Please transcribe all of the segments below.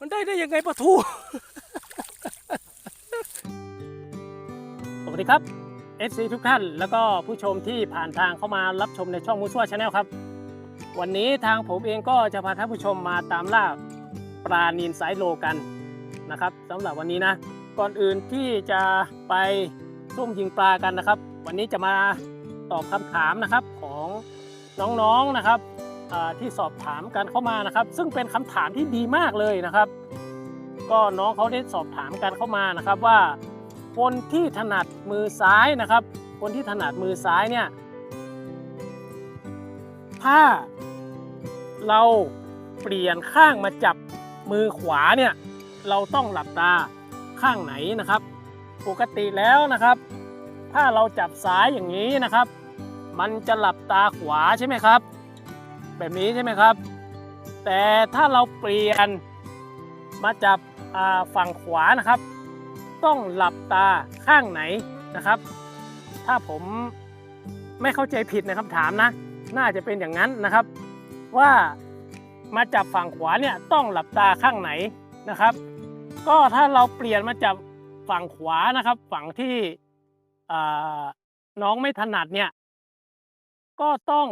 มันได้ได้ยังไงปะทูสวัสดีครับ FC ทุกท่าน แล้วก็ผู้ชมที่ผ่านทางเข้ามารับชมในช่องมูซัวชาแนลครับ วันนี้ทางผมเองก็จะพาท่านผู้ชมมาตามล่าปลานีนไซโลกันนะครับสำหรับวันนี้นะ ก่อนอื่นที่จะไปซุ่มยิงปลากันนะครับ วันนี้จะมาตอบคำถามนะครับของน้องๆนะครับ ที่สอบถามกันเข้ามานะครับ ซึ่งเป็นคำถามที่ดีมากเลยนะครับ ก็น้องเขาได้สอบถามกันเข้ามานะครับว่า คนที่ถนัดมือซ้ายนะครับ คนที่ถนัดมือซ้ายเนี่ยถ้าเราเปลี่ยนข้างมาจับมือขวาเนี่ยเราต้องหลับตาข้างไหนนะครับ ปกติแล้วนะครับ ถ้าเราจับซ้ายอย่างนี้นะครับ มันจะหลับตาขวาใช่ไหมครับ แบบนี้ใช่ไหมครับ แต่ถ้าเราเปลี่ยนมาจับฝั่งขวานะครับ ต้องหลับตาข้างไหนนะครับ ถ้าผมไม่เข้าใจผิดในคำถามนะ น่าจะเป็นอย่างนั้นนะครับ ว่ามาจับฝั่งขวาเนี่ยต้องหลับตาข้างไหนนะครับ ก็ถ้าเราเปลี่ยนมาจับฝั่งขวานะครับ ฝั่งที่น้องไม่ถนัดเนี่ยก็ต้อง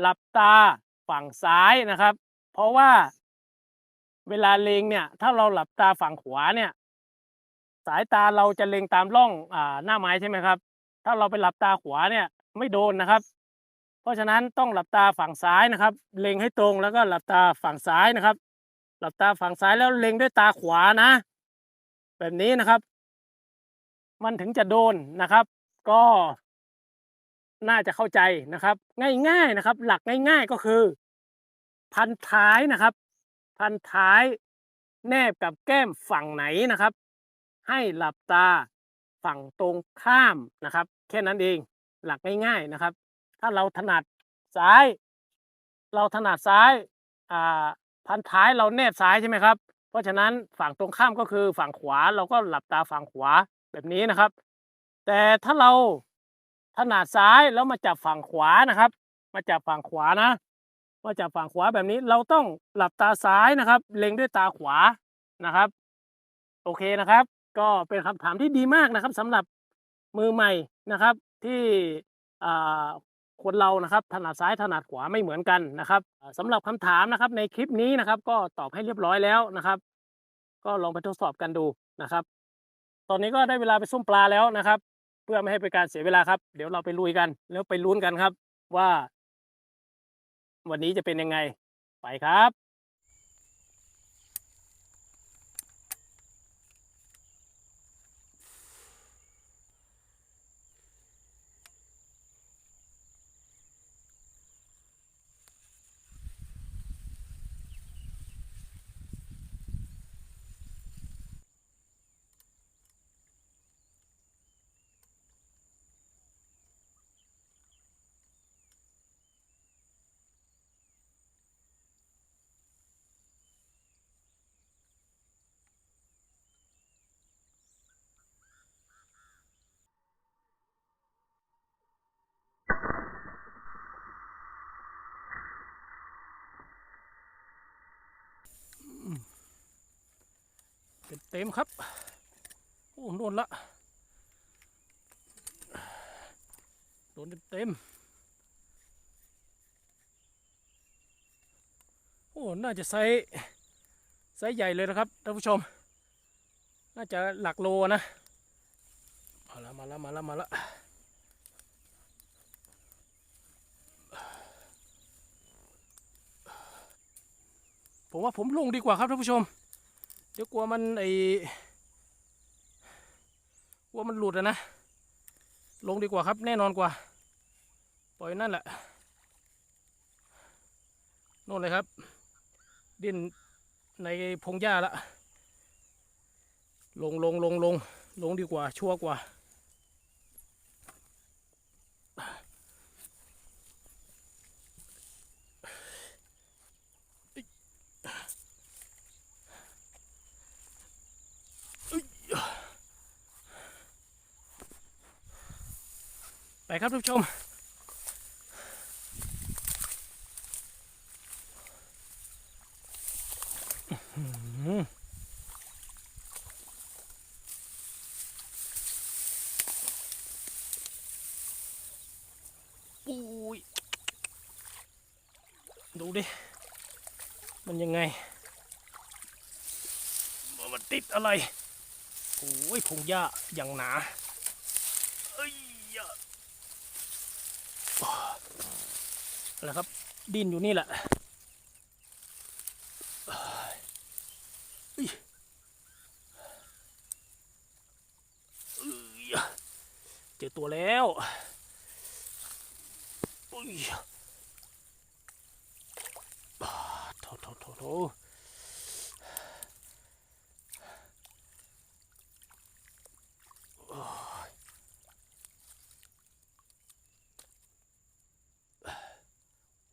หลับตาฝั่งซ้ายนะครับ เพราะว่าเวลาเล็งเนี่ย ถ้าเราหลับตาฝั่งขวาเนี่ย สายตาเราจะเล็งตามร่องอ่าหน้าไม้ใช่ไหมครับ ถ้าเราไปหลับตาขวาเนี่ยไม่โดนนะครับ เพราะฉะนั้นต้องหลับตาฝั่งซ้ายนะครับ เล็งให้ตรงแล้วก็หลับตาฝั่งซ้ายนะครับ หลับตาฝั่งซ้ายแล้วเล็งด้วยตาขวานะ แบบนี้นะครับ มันถึงจะโดนนะครับ ก็ น่าจะเข้าใจนะครับ ง่ายๆนะครับ หลักง่าย ๆก็คือ พันท้ายนะครับ พันท้ายแนบกับแก้มฝั่งไหนนะครับ ให้หลับตาฝั่งตรงข้ามนะครับ แค่นั้นเองหลักง่ายๆนะครับ ถ้าเราถนัดซ้าย เราถนัดซ้ายอ่าพันท้ายเราแนบซ้ายใช่ไหมครับ เพราะฉะนั้นฝั่งตรงข้ามก็คือฝั่งขวาเราก็หลับตาฝั่งขวาแบบนี้นะครับ แต่ถ้าเรา ถนัดซ้ายแล้วมาจับฝั่งขวานะครับ มาจับฝั่งขวานะมาจับฝั่งขวาแบบนี้เราต้องหลับตาซ้ายนะครับ เล็งด้วยตาขวานะครับ โอเคนะครับ ก็เป็นคำถามที่ดีมากนะครับสำหรับมือใหม่นะครับ ที่อ่าคนเรานะครับถนัดซ้ายถนัดขวาไม่เหมือนกันนะครับอ่าสำหรับคำถามนะครับ ในคลิปนี้นะครับ ก็ตอบให้เรียบร้อยแล้วนะครับ ก็ลองไปทดสอบกันดูนะครับ ตอนนี้ก็ได้เวลาไปส้มปลาแล้วนะครับ เพื่อไม่ให้เป็นการเสียเวลาครับ เดี๋ยวเราไปลุยกัน แล้วไปลุ้นกันครับว่า วันนี้จะเป็นยังไง ไปครับ เต็มครับ โอ้โดนละ โดนเต็มโอ้ น่าจะไซส์ไซส์ใหญ่เลยนะครับท่านผู้ชม น่าจะหลักโลนะ มาล้วมาล้วมาล้วมาล้วผมว่าผมลงดีกว่าครับท่านผู้ชม เดี๋ยวกลัวมันไอกลัวมันหลุดอะนะ ลงดีกว่าครับแน่นอนกว่า ปล่อยนั่นแหละโน่นเลยครับ ดิ้นในพงหญ้าละ ลงลงลงลงลงดีกว่า ชัวร์กว่า ครับท่านผู้ชมอื้อหืออืมอุ้ย ดูดิ มันยังไง มันติดอะไร โอ้ยพงหญ้าอย่างหนา เอ้ยยะ อะไรครับ ดินอยู่นี่แหละเจอตัวแล้วโอ้ยโถโถโถโถโอ้ย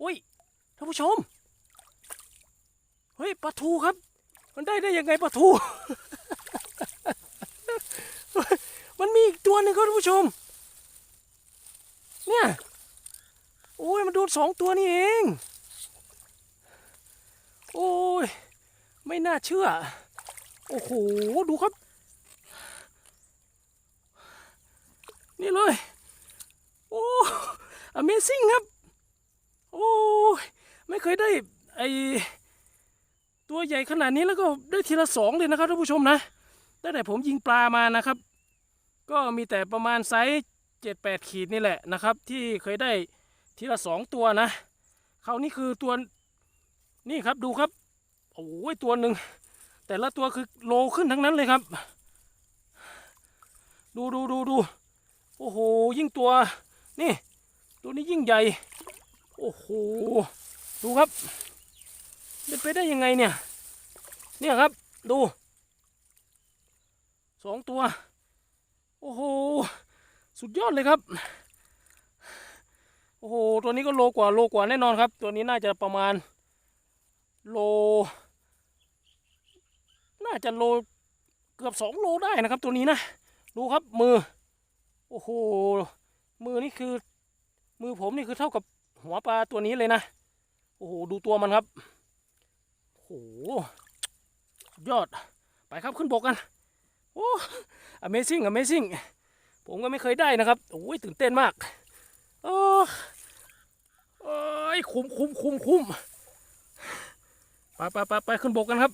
อุ้ยท่าน ผู้ชม เฮ้ยปลาทูครับ มันได้ได้ยังไงปลาทู มันมีอีกตัวหนึ่งครับท่านผู้ชม เนี่ย โอ้ยมันโดนสองตัวนี่เอง โอ้ย ไม่น่าเชื่อ โอ้โห ดูครับ นี่เลย โอ้ Amazing ครับ โอ้ย ไม่เคยได้ไอตัวใหญ่ขนาดนี้แล้วก็ได้ทีละสองเลยนะครับท่านผู้ชมนะตั้งแต่ผมยิงปลามานะครับ ก็มีแต่ประมาณไซส์เจ็ดแปดขีดนี่แหละนะครับ ที่เคยได้ทีละสองตัวนะคราวนี้คือตัวนี่ครับดูครับโอ้ยตัวหนึ่งแต่ละตัวคือโลขึ้นทั้งนั้นเลยครับ ดูดูดูดูโอ้โหยิ่งตัวนี่ ตัวนี้ยิ่งใหญ่ โอ้โห ดูครับเป็นไปได้ยังไงเนี่ย เนี่ยครับ ดูสองตัว โอ้โห สุดยอดเลยครับ โอ้โห ตัวนี้ก็โลกว่าโลกว่าแน่นอนครับ ตัวนี้น่าจะประมาณ โล น่าจะโลเกือบสองโลได้นะครับ ตัวนี้นะ ดูครับมือ โอ้โห มือนี่คือ มือผมนี่คือเท่ากับหัวปลาตัวนี้เลยนะ อ้โห ดูตัวมันครับ โอ้โห ยอด ไปครับขึ้นบกกัน โอ้ Amazing Amazing ผมก็ไม่เคยได้นะครับ โอ้ยตื่นเต้นมาก โอ้โอ้ยคุ้มคุ้มคุ้มคุ้มไปไปไปไปขึ้นบกกันครับ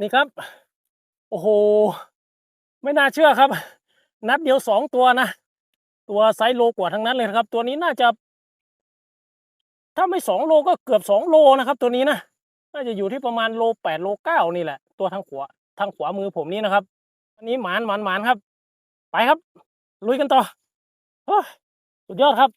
นี่ครับ โอ้โห ไม่น่าเชื่อครับ นัดเดียวสองตัวนะ ตัวไซส์โลกว่าทั้งนั้นเลยนะครับ ตัวนี้น่าจะ ถ้าไม่สองโลก็เกือบสองโลนะครับ ตัวนี้นะน่าจะอยู่ที่ประมาณโลแปดโลเก้านี่แหละ ตัวทางขวาทางขวามือผมนี่นะครับ อันนี้หมานหมานหมานครับ ไปครับ ลุยกันต่ออสุดยอดครับ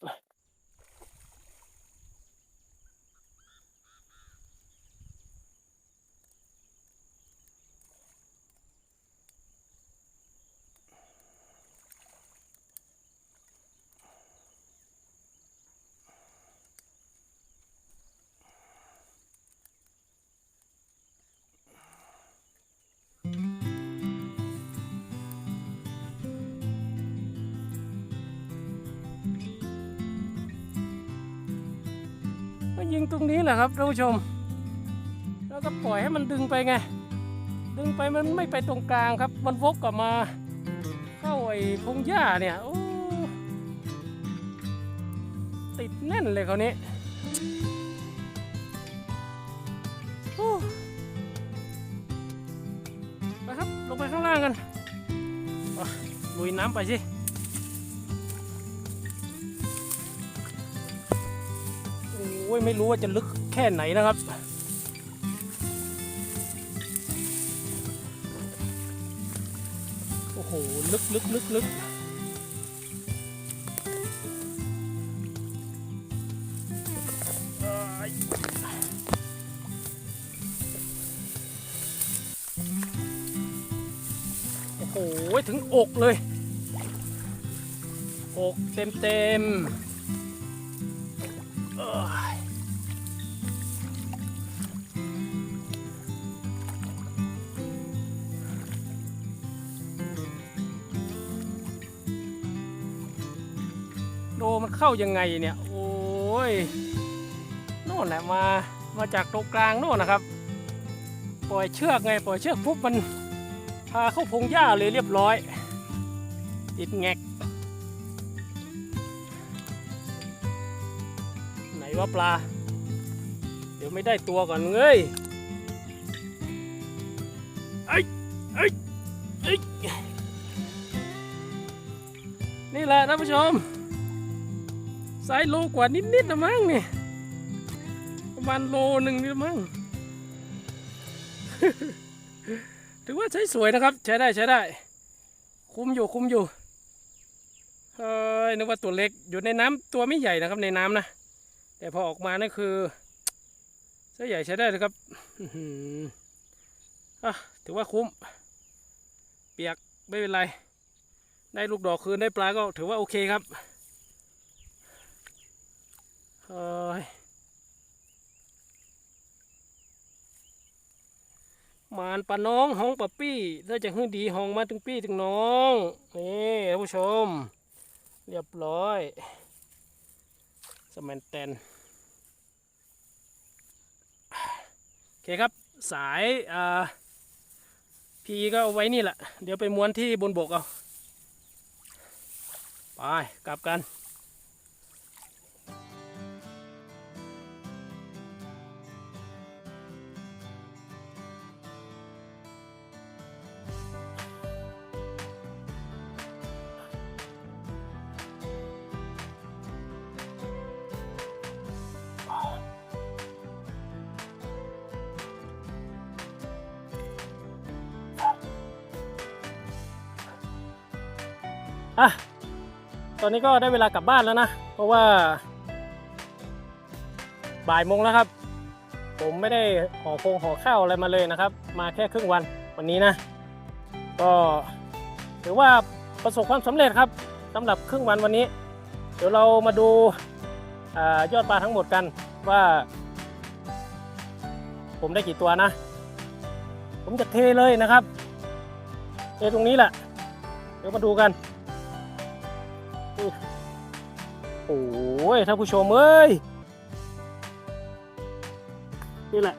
ยิงตรงนี้แหละครับท่านผู้ชม แล้วก็ปล่อยให้มันดึงไปไง ดึงไปมันไม่ไปตรงกลางครับ มันวกกลับมาเข้าไอ้พงหญ้าเนี่ยโอ้ติดแน่นเลยคราวนี้ไปครับ ลงไปข้างล่างกันลุยน้ำไปสิ อ้ยไม่รู้ว่าจะลึกแค่ไหนนะครับ โอ้โห ลึกลึกลึกลึกเอ้ยโอ้โห ถึงอกเลย อกเต็มเต็ม โดมันเข้ายังไงเนี่ย โอ้ยโน่นแหละมา มาจากตรงกลางโน่นนะครับ ปล่อยเชือกไง ปล่อยเชือกปุ๊บมันพาเข้าพงหญ้าเลยเรียบร้อย ติดแงก ไหนว่าปลา เดี๋ยวไม่ได้ตัวก่อนเงยไอ้ไอ้ไอ้นี่แหละท่านผู้ชม ไซโลกว่านิดๆนะมั้งนี่ประมาณโลหนึ่งนี่มั้งถือว่าใช้สวยนะครับ ใช้ได้ใช้ได้ คุ้มอยู่คุ้มอยู่เฮ้ยนึกว่าตัวเล็กอยู่ในน้ำตัวไม่ใหญ่นะครับในน้ำนะแต่พอออกมานี่คือใช้ใหญ่ใช้ได้เลยครับอื้อหืออะถือว่าคุ้ม เปียกไม่เป็นไร ได้ลูกดอกคืนได้ปลาก็ถือว่าโอเคครับ เฮ้ยหมานปลาน้องห้องปลาปี้ถ้จาจะหื้อดีห้องมาถึงปี้ถึงน้องนี่ท่านผู้ชม เรียบร้อยสแมนแตนโอเคครับสายอ่าพีก็เอาไว้นี่แหละ เดี๋ยวไปม้วนที่บนบกเอา ไป กลับกัน อะตอนนี้ก็ได้เวลากลับบ้านแล้วนะ เพราะว่า บ่ายโมงแล้วครับ ผมไม่ได้ห่อโคงห่อข้าวอะไรมาเลยนะครับ มาแค่ครึ่งวันวันนี้นะ ก็ถือว่าประสบความสำเร็จครับสำหรับครึ่งวันวันนี้ เดี๋ยวเรามาดูอายอดปลาทั้งหมดกันว่า ผมได้กี่ตัวนะ ผมจะเทเลยนะครับเทตรงนี้แหละ เดี๋ยวมาดูกัน โอ้ยท่านผู้ชมเอ้ย นี่แหละ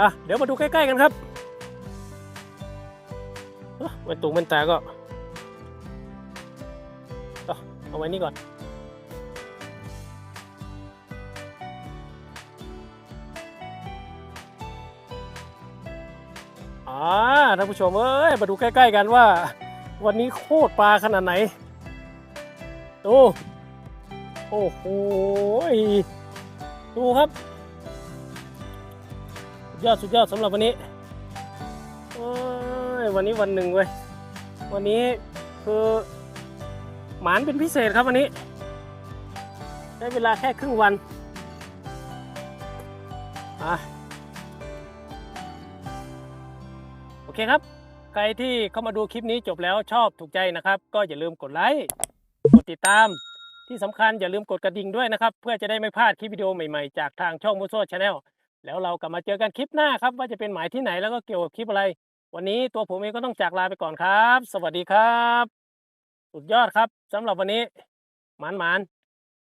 อะ เดี๋ยวมาดูใกล้ๆกันครับเอ้อเป็นตุงเป็นตาก็เอาเอาไว้นี่ก่อนอ่าท่านผู้ชมเอ้ย มาดูใกล้ ๆ กันว่า วันนี้โคตรปลาขนาดไหนดูโอ้โหดูครับสุดยอดสุดยอดสำหรับวันนี้โอ้ยวันนี้วันหนึ่งเว้ย วันนี้คือหมานเป็นพิเศษครับวันนี้ ได้เวลาแค่ครึ่งวันอะโอเคครับ ใครที่เข้ามาดูคลิปนี้จบแล้วชอบถูกใจนะครับ ก็อย่าลืมกดไลค์กดติดตาม ที่สำคัญอย่าลืมกดกระดิ่งด้วยนะครับ เพื่อจะได้ไม่พลาดคลิปวิดีโอใหม่ๆ จากทางช่องมูโซชาแนลแล้วเรากลับมาเจอกันคลิปหน้าครับ ว่าจะเป็นหมายที่ไหนแล้วก็เกี่ยวกับคลิปอะไร วันนี้ตัวผมเองก็ต้องจากลาไปก่อนครับ สวัสดีครับ สุดยอดครับสำหรับวันนี้หมานๆ